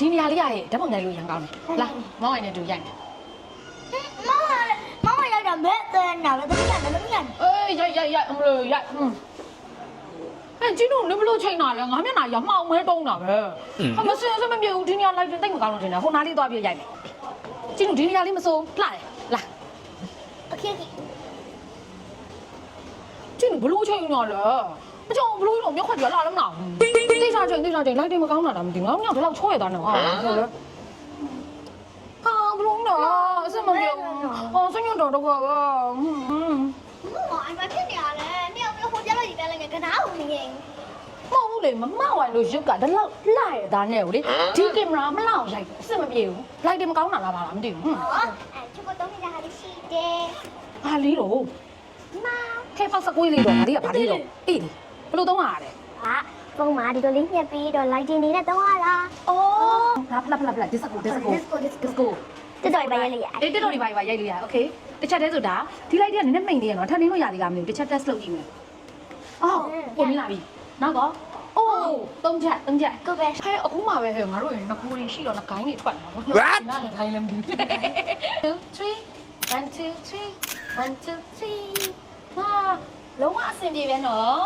ဒီနေရာလေးရရဲ့ဓာတ်ပုံရိုက်လို့ရန်ကောင်းတယ်လာမောင်ရိုက်နေတူရိုက်မယ် မမမရတာမဲ့တဲ့နာလည်းတမီးရတယ်တမီးရတယ် အေးရိုက်ရိုက်ရိုက်အမလို့ရိုက်ဟွန်းအဲကျင်းတို့နဘလို့ချိန်တာလဲငါမျက်နှာရမှောင်မဲတုံးတာပဲအမစင်စမပြေဘူးဒီနေရာလိုက်တင်တိတ်မကောင်းလို့တင်တာဟိုနားလေးသွားပြီးရိုက်မယ်ကျင်းတို့ဒီနေရာလေးမစိုးလှတယ်လာ โอเคโอเค ကျင်းတို့ဘလို့ချိန်တာလဲအကြောင်းဘလို့တော့မျက်ခွက်ကြလာလည်းမနာဘူးတိ တ်စားချိန်တိတ်စားချိန်လိုက်တင်မကောင်းတာလားမသိဘူးငါတို့ကဒီလောက်ချောရတာနော်ဟာဟုတ်လဲဟာဘလို့နော်အစမပြေဘူးဟောစညွန့်တော်တော့ကပါဟွန်းမမအိမ်မှာဖြစ်နေရလဲမြောက်ပြီးဟိုကြလို့ဒီကလည်းကနားကိုနေရင်မဟုတ်ဘူးလေမမောင်ဝိုင်လို့ရုပ်ကဒါလောက်လှရတာနဲ့ကိုလေဒီကင်မရာမလောက်ရိုက်အစ်မပြေဘူးလိုက်တယ်မကောင်းတာလားပါလားမသိဘူးဟွန်းဟောအဲချစ်ကိုတော့နေတာဟာရှိတယ်ဘာလေးတော့မခဲပေါက်စကွေးလေးတော့ငါလေးကဘာလေးတော့အေးလေဘလို့သုံးရလဲ ဟာပုံမှာဒီလိုလေးညက်ပြီးတော့ lighting နေနဲ့တုံးရတာ အော်ငါဖလာဖလာဖလာဒစ်စကိုဒစ်စကို disco disco ဒစ်စကို တက်တော်ပဲရလေရ အေးတက်တော်ဒီပါပါရိုက်လို့ရโอเคတစ်ချက်တည်းဆိုတာဒီလိုက်တည်းကနည်းနည်းမိန်နေရနော်ထပ်နေလို့ရသေးလားမသိဘူးတစ်ချက် test လုပ်ကြည့်မယ်အော်ပုံမြင်လာပြီနောက်တော့အိုးသုံးချက်သုံးချက် ကိုပဲ ဟဲ့အခုမှပဲဟဲ့ငါတို့ရင်ငကူတွေရှိတော့ငကိုင်းတွေထွက်လာတော့ What? ငါလည်းခိုင်းလည်းမသိဘူး2 3 1 2 3 1 2 3ဟာလုံးဝအဆင်ပြေပဲနော်